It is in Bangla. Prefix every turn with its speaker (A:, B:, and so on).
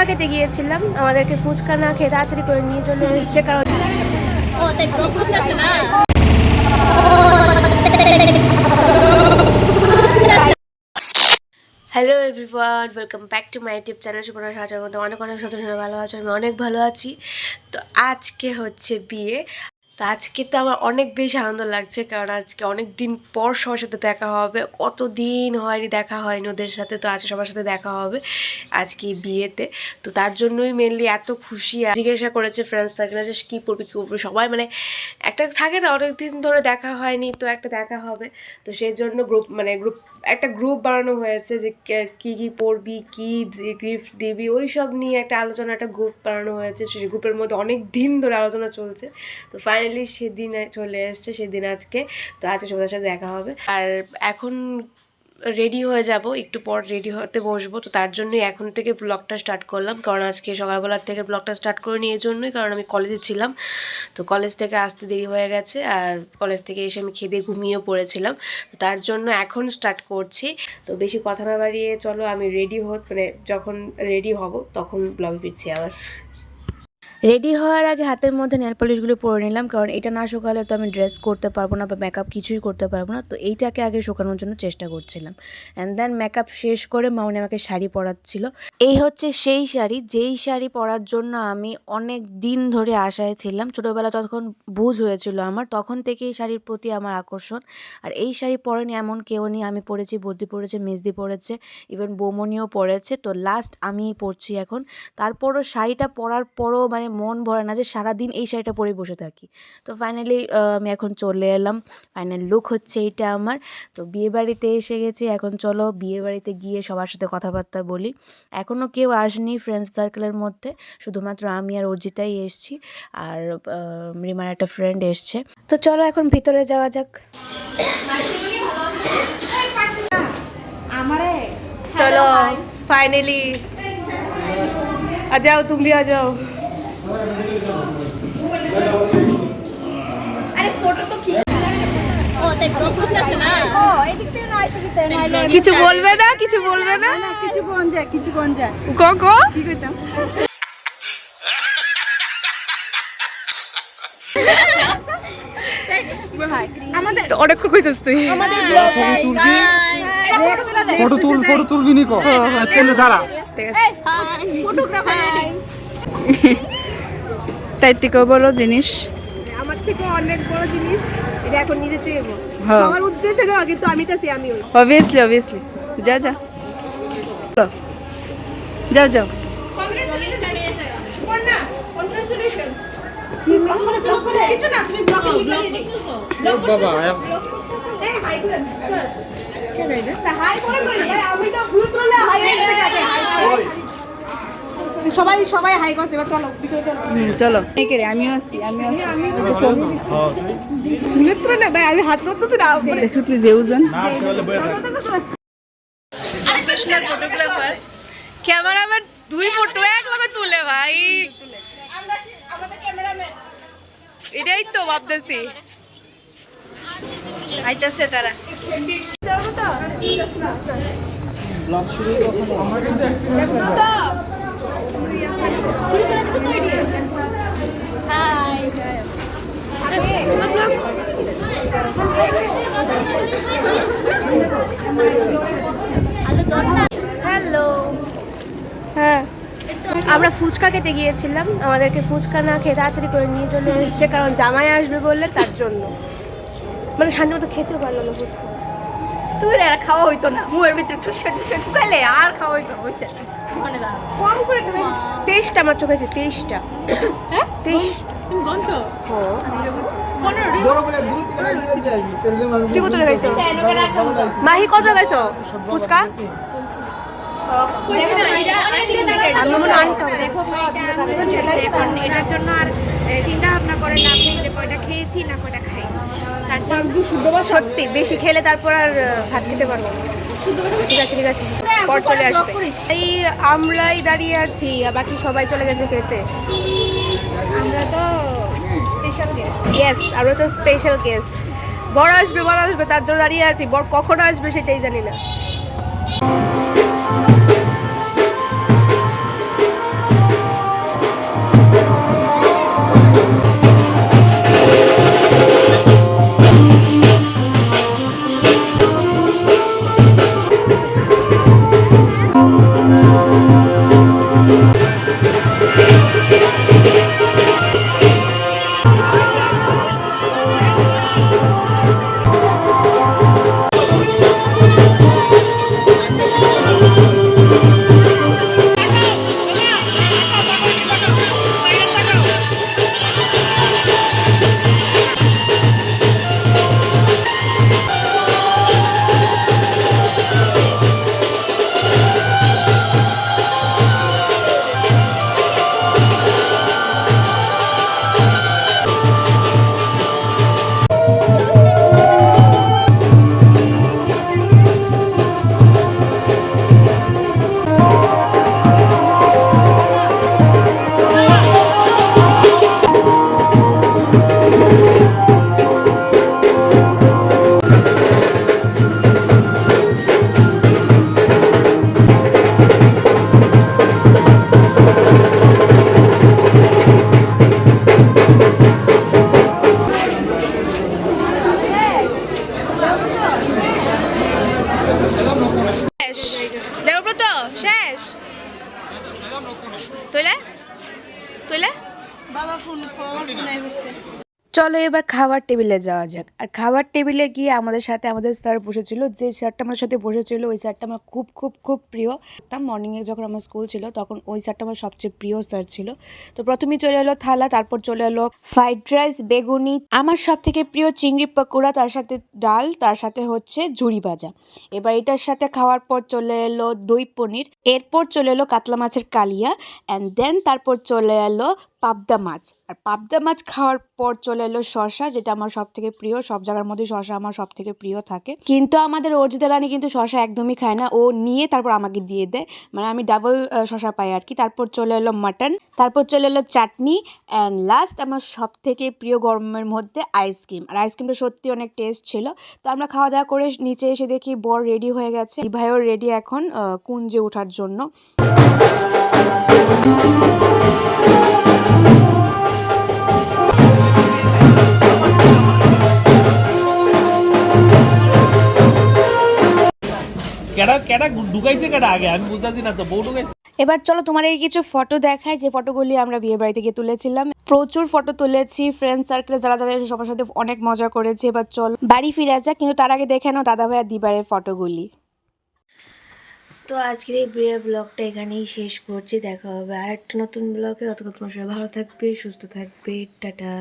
A: ফুচকা খেতে গিয়েছিলাম। আমাদেরকে ফুচকা না খেয়ে তাড়াতাড়ি করে নিয়ে চলে এসছে কারণ hello everyone welcome back to my YouTube channel Suparna সাজার মধ্যে অনেক অনেক সচেতন ভালো আছো, আমি অনেক ভালো আছি। তো আজকে হচ্ছে বিয়ে। তো আজকে তো আমার অনেক বেশি আনন্দ লাগছে, কারণ আজকে অনেক দিন পর সবার সাথে দেখা হবে। কত দিন হয়নি দেখা হয়নি ওদের সাথে, তো আজকে সবার সাথে দেখা হবে আজকে বিয়েতে। তো তার জন্যই মেনলি এত খুশি জিজ্ঞাসা করেছে ফ্রেন্ডস সার্কেলে যে কী পড়বি কী পড়বি সবাই মানে একটা থাকে না অনেক দিন ধরে দেখা হয়নি, তো একটা দেখা হবে। তো সেই জন্য গ্রুপ মানে গ্রুপ একটা গ্রুপ বানানো হয়েছে যে কী, কি পড়বি কি গিফট দিবি ওই সব নিয়ে একটা আলোচনা, একটা গ্রুপ বানানো হয়েছে। সেই গ্রুপের মধ্যে অনেক দিন ধরে আলোচনা চলছে। তো ফাইনালি সেদিন চলে এসছে, সেদিন আজকে। তো আজকে সবার সাথে দেখা হবে। আর এখন রেডি হয়ে যাব, একটু পর রেডি হতে বসবো। তো তার জন্যই এখন থেকে ব্লগটা স্টার্ট করলাম। কারণ আজকে সকালবেলার থেকে ব্লগটা স্টার্ট করে নিয়ে জন্যই, কারণ আমি কলেজে ছিলাম। তো কলেজ থেকে আসতে দেরি হয়ে গেছে। আর কলেজ থেকে এসে আমি খেদে ঘুমিয়েও পড়েছিলাম। তো তার জন্য এখন স্টার্ট করছি। তো বেশি কথা না বাড়িয়ে চলো, আমি রেডি হত মানে যখন রেডি হব, তখন ব্লগ ফিরছি আবার। রেডি হওয়ার আগে হাতের মধ্যে নেল পলিশগুলো পরে নিলাম, কারণ এটা না শুকালে তো আমি ড্রেস করতে পারব না বা মেকআপ কিছুই করতে পারব না। তো এইটাকে আগে শুকানোর জন্য চেষ্টা করছিলাম। অ্যান্ড দেন মেকআপ শেষ করে মাউনি আমাকে শাড়ি পরাচ্ছিল। এই হচ্ছে সেই শাড়ি, যেই শাড়ি পরার জন্য আমি অনেক দিন ধরে আশায় ছিলাম। ছোটোবেলা যখন বুঝ হয়েছিল আমার, তখন থেকে এই শাড়ির প্রতি আমার আকর্ষণ। আর এই শাড়ি পরেনি এমন কেউ নেই, আমি পরেছি বদ্যি পরেছে, মেজদি পরেছে ইভেন বৌমনিও পরেছে। তো লাস্ট আমিই পরছি এখন। তারপরও শাড়িটা পরার পরও মানে মন ভরে না যে সারাদিন এই শাড়িটা পরে বসে থাকি তো ফাইনালি আমি এখন চলে এলাম ফাইনাল লুক হচ্ছে এইটা আমার তো বিয়েবাড়িতে এসে গেছি এখন চলো বিয়েবাড়িতে গিয়ে সবার সাথে কথাবার্তা বলি এখনও কেউ আসেনি ফ্রেন্ডস সার্কেলের মধ্যে শুধুমাত্র আমি আর অর্জিতাই এসছি আর আহ, রিমার একটা ফ্রেন্ড এসছে তো চলো এখন ভিতরে যাওয়া যাক चलो फाइनली आ जाओ तुम भी आ जाओ কিছু বলবে না কিছু বলবে না?
B: না কিছু কোন যায় কিছু কোন যায়
A: গো গো
B: কি কইতাম? আমাদের
A: অনেকক্ষণ কইছিস তুই।
B: আমাদের
C: ফটো তুল ফটো তুলবি নি কো? তেলে দাঁড়া।
B: ফটোগ্রাফার তাই থেকে বড় জিনিস
A: আমার থেকে অনেক বড় জিনিস এটা এখন নিজে
B: হ্যাঁ
A: আমার উদ্দেশ্যে না কিন্তু আমি কাছে আমি
B: অবভিয়াসলি অবভিয়াসলি যা যা। যাও যাও
A: কিছু না তুমি
C: বাবা
A: সবাই সবাই হাই করছে এবার চলো ভিতরে চলো।
B: চলো। রে আমিও আছি আমিও আছি।
A: ভুলের তো না ভাই আমি হাত ধরতে তো নাও
B: দেখছ তুই যেউজন।
A: প্রফেশনাল ফটোগ্রাফার ক্যামেরাম্যান দুই ফটো এক লগে তুলে ভাই। এটাই তো ভাবতেছি। আইতাছে তারা।
D: হাই
A: হ্যালো
B: হ্যাঁ।
A: আমরা ফুচকা খেতে গিয়েছিলাম। আমাদেরকে ফুচকা না খেয়ে তাড়াতাড়ি করে নিয়ে চলে এসেছে কারণ জামাই আসবে বললে তার জন্য। মানে শান্তি মতো খেতেও পারল না ফুচকা।
B: তুই আর খাওয়া হইতো না। মুয়ের ভিতরে টুসে টুসে ঢুকাইলে আর খাওয়া হইতো
D: দাও
A: কম করে তুমি তেইশটা মাত্র খাইছি তেইশটা।
B: হ্যাঁ?
A: তেইশ
D: তুমি গনছো?
A: তুই কত খাইছো মাহি কত খাইছো ফুচকা? আমি মনে
E: এখন এটার জন্য আর চিন্তা ভাবনা করেন না আপনি যে কয়টা খেয়েছি না কয়টা খাই তার জন্য
A: সত্যি বেশি খেলে তারপর আর ভাত খেতে পারব না। ঠিক আছে ঠিক আছে। পর চলে আসবে। এই আমরাই দাঁড়িয়ে আছি বাকি সবাই চলে গেছে খেতে।
E: আমরা তো স্পেশাল গেস্ট
A: ইয়েস আমরা তো স্পেশাল গেস্ট বড় আসবে বড় আসবে তার জন্য দাঁড়িয়ে আছি। বড় কখন আসবে সেটাই জানি না।
F: চলো এবার খাবার টেবিলে যাওয়া যাক। আর খাবার টেবিলে গিয়ে আমাদের সাথে আমাদের স্যার বসেছিল। যে স্যারটা আমার সাথে বসেছিল, ওই স্যারটা আমার খুব খুব খুব প্রিয়। তার মর্নিংয়ে যখন আমার স্কুল ছিল, তখন ওই স্যারটা আমার সবচেয়ে প্রিয় স্যার ছিল। তো প্রথমেই চলে এলো থালা, তারপর চলে এলো ফ্রাইড রাইস বেগুনি। আমার সব থেকে প্রিয় চিংড়ি পকোড়া, তার সাথে ডাল, তার সাথে হচ্ছে ঝুড়ি ভাজা। এবার এটার সাথে খাওয়ার পর চলে এলো দই পনির। এরপর চলে এলো কাতলা মাছের কালিয়া। অ্যান্ড দেন তারপর চলে এলো পাবদা মাছ। আর পাবদা মাছ খাওয়ার পর চলে এলো শশা যেটা আমার সব থেকে প্রিয়। সব জায়গার মধ্যে শশা আমার সব থেকে প্রিয় থাকে। কিন্তু আমাদের অর্জিতা রানী কিন্তু শশা একদমই খায় না। ও নিয়ে তারপর আমাকে দিয়ে দেয়। মানে আমি ডাবল শশা পাই আর কি। তারপর চলে এলো মাটন তারপর চলে এলো চাটনি অ্যান্ড লাস্ট আমার সব থেকে প্রিয় গরমের মধ্যে আইসক্রিম আর আইসক্রিমটা সত্যি অনেক টেস্ট ছিল। তো আমরা খাওয়া দাওয়া করে নিচে এসে দেখি বর রেডি হয়ে গেছে। ভাইও রেডি এখন কুঞ্জে ওঠার জন্য। এবার চলো তোমাদেরকে কিছু ফটো দেখাই, যে ফটোগুলি আমরা বিয়ে বাড়িতে গিয়ে তুলেছিলাম। প্রচুর ফটো তুলেছি ফ্রেন্ড সার্কেলে যারা যারা এসে সবার সাথে অনেক মজা করেছি। এবার চল বাড়ি ফিরে আসা, কিন্তু তার আগে দেখে নাও দাদা ভাইয়া দিবারের ফটোগুলি তো আজকের এই বিয়ে ব্লগটা এখানেই শেষ করছি। দেখা হবে আর একটা নতুন ব্লগে ততক্ষণ তোমার সবাই ভালো থাকবে, সুস্থ থাকবে। টাটা।